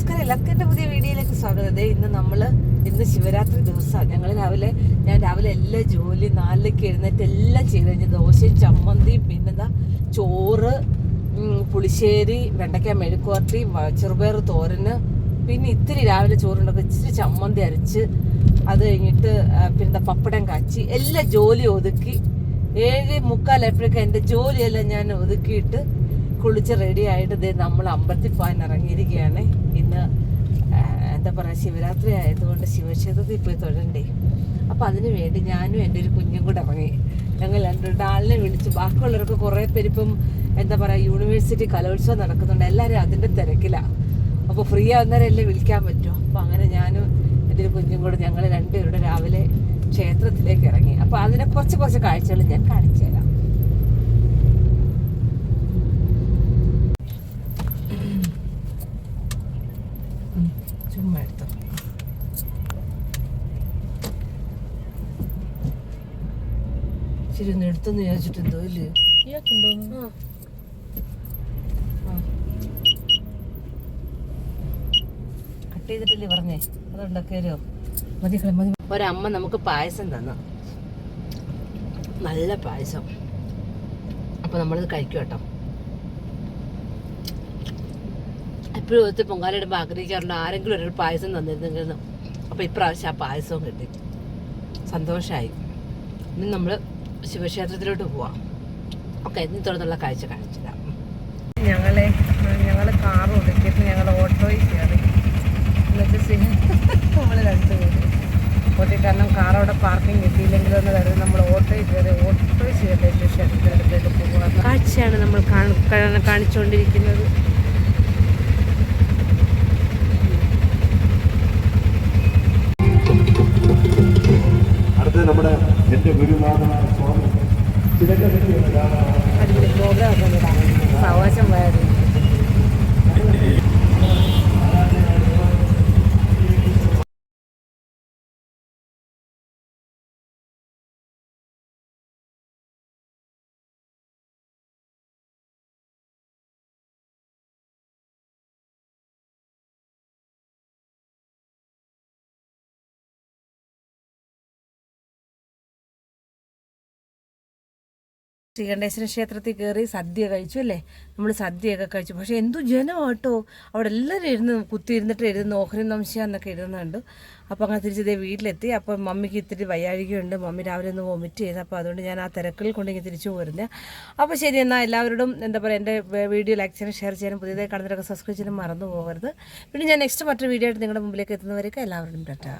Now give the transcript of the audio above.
നമസ്കാരം. എല്ലാവർക്കും എന്റെ പുതിയ വീഡിയോയിലേക്ക് സ്വാഗതം. ഇന്ന് നമ്മൾ ഇന്ന് ശിവരാത്രി ദിവസമാണ് ഞങ്ങൾ രാവിലെ ഞാൻ രാവിലെ എല്ലാ ജോലി നാലിലേക്ക് എഴുന്നേറ്റ് എല്ലാം ചെയ്ത് കഴിഞ്ഞ് ദോശയും ചമ്മന്തിയും പിന്നെന്താ ചോറ് പുളിശ്ശേരി വെണ്ടയ്ക്ക മെഴുക്കുവരട്ടി ചെറുപയർ തോരന് പിന്നെ ഇത്തിരി രാവിലെ ചോറുണ്ടൊക്കെ ഇച്ചിരി ചമ്മന്തി അരച്ച് അത് കഴിഞ്ഞിട്ട് പിന്നെന്താ പപ്പടം കാച്ചി എല്ലാ ജോലി ഒതുക്കി. ഏഴ് മുക്കാലായപ്പോഴേക്കും എന്റെ ജോലിയെല്ലാം ഞാൻ ഒതുക്കിയിട്ട് കുളിച്ച് റെഡി ആയിട്ട് ദേ നമ്മൾ അമ്പലത്തിൽ പോകാൻ ഇറങ്ങിയിരിക്കുകയാണ്. ഇന്ന് എന്താ പറയുക ശിവരാത്രി ആയതുകൊണ്ട് ശിവക്ഷേത്രത്തിൽ പോയി തൊഴണ്ടേ. അപ്പം അതിന് വേണ്ടി ഞാനും എന്റെ ഒരു കുഞ്ഞും കൂടെ ഇറങ്ങി. ഞങ്ങൾ രണ്ടുണ്ട് ആളിനെ വിളിച്ച് ബാക്കിയുള്ളവർക്ക് കുറേ പേരിപ്പം എന്താ പറയുക യൂണിവേഴ്സിറ്റി കലോത്സവം നടക്കുന്നുണ്ട്. എല്ലാവരും അതിന്റെ തിരക്കിലാണ് അപ്പോൾ ഫ്രീ ആവുന്നവരല്ലേ വിളിക്കാൻ പറ്റുമോ അപ്പോൾ അങ്ങനെ ഞാനും എന്റെ ഒരു കുഞ്ഞും കൂടെ ഞങ്ങൾ രണ്ടുപേരുടെ രാവിലെ ക്ഷേത്രത്തിലേക്ക് ഇറങ്ങി. അപ്പോൾ അതിനെ കുറച്ച് കുറച്ച് കാഴ്ചകൾ ഞാൻ കാണിച്ചു തരാം. ശരി ഒന്ന് എടുത്തെന്ന് വിചാരിച്ചിട്ട് എന്തോ ഇല്ലേ. ആ. കട്ട് ചെയ്തിട്ടില്ലേ പറഞ്ഞേ? അതുണ്ടാക്കിയാലോ മതി മതി ഒരമ്മ നമുക്ക് പായസം തന്ന. നല്ല പായസം. അപ്പൊ നമ്മളിത് കഴിക്കും കേട്ടോ. എപ്പോഴും ഒത്തിരി പൊങ്കാലിടുമ്പോൾ ആഗ്രഹിക്കാറുണ്ട് ആരെങ്കിലും ഒരു പായസം തന്നിരുന്നെങ്കിൽ അപ്പോൾ ഇപ്രാവശ്യം ആ പായസവും കിട്ടി. സന്തോഷമായി ഇനി നമ്മൾ ശിവക്ഷേത്രത്തിലോട്ട് പോവാം. ഓക്കെ ഇനി തുടർന്നുള്ള കാഴ്ച കാണിച്ചിടാം ഞങ്ങളെ ഞങ്ങൾ കാർ ഒതുക്കിയിട്ട് ഞങ്ങൾ ഓട്ടോയിൽ കയറി. എന്നിട്ട് നമ്മൾ രണ്ട് പേര് ഓട്ടി കാരണം കാർ അവിടെ പാർക്കിംഗ് കിട്ടിയില്ലെങ്കിൽ എന്ന് കരുതി നമ്മൾ ഓട്ടോയിൽ കയറി ഓട്ടോയിൽ ചെയ്തിട്ട് ക്ഷേത്രത്തിനടുത്തേക്ക് പോകുക കാഴ്ചയാണ് നമ്മൾ കാണി- കാണിച്ചുകൊണ്ടിരിക്കുന്നത് അടുത്ത് നമ്മുടെ എന്റെ ഗുരുനാഥനായ അടിപൊളി പ്രോഗ്രാം ഒക്കെ സാവകാശം പോയാൽ ശ്രീകണ്ഠേശ്വര ക്ഷേത്രത്തിൽ കയറി സദ്യ കഴിച്ചു അല്ലേ? നമ്മൾ സദ്യയൊക്കെ കഴിച്ചു. പക്ഷേ എന്തു ജനമാട്ടോ? അവിടെ എല്ലാവരും ഇരുന്ന് കുത്തി ഇരുന്നിട്ട് എഴുതുന്നു ഓഹരി നംശ എന്നൊക്കെ എഴുതുന്നുണ്ട്. അപ്പോൾ അങ്ങനെ തിരിച്ച് ഇതേ വീട്ടിലെത്തി. അപ്പോൾ മമ്മിക്ക് ഇത്തിരി വയ്യാഴികയുണ്ട്. മമ്മി രാവിലെ ഒന്ന് വൊമിറ്റ് ചെയ്ത്. അപ്പോൾ അതുകൊണ്ട് ഞാൻ ആ തിരക്കിൽ കൊണ്ടിങ്ങനെ തിരിച്ചു പോരുന്നത് അപ്പോൾ ശരി എന്നാൽ എല്ലാവരോടും എന്താ പറയുക എന്റെ വീഡിയോ ലൈക്ക് ചെയ്യാനും ഷെയർ ചെയ്യാനും പുതിയതായി കാണുന്നവരൊക്കെ സബ്സ്ക്രൈബ് ചെയ്യാനും മറന്നു പോകരുത്. പിന്നെ ഞാൻ നെക്സ്റ്റ് മറ്റൊരു വീഡിയോ ആയിട്ട് നിങ്ങളുടെ മുമ്പിലേക്ക് എത്തുന്നവരൊക്കെ എല്ലാവരോടും ടാറ്റാ.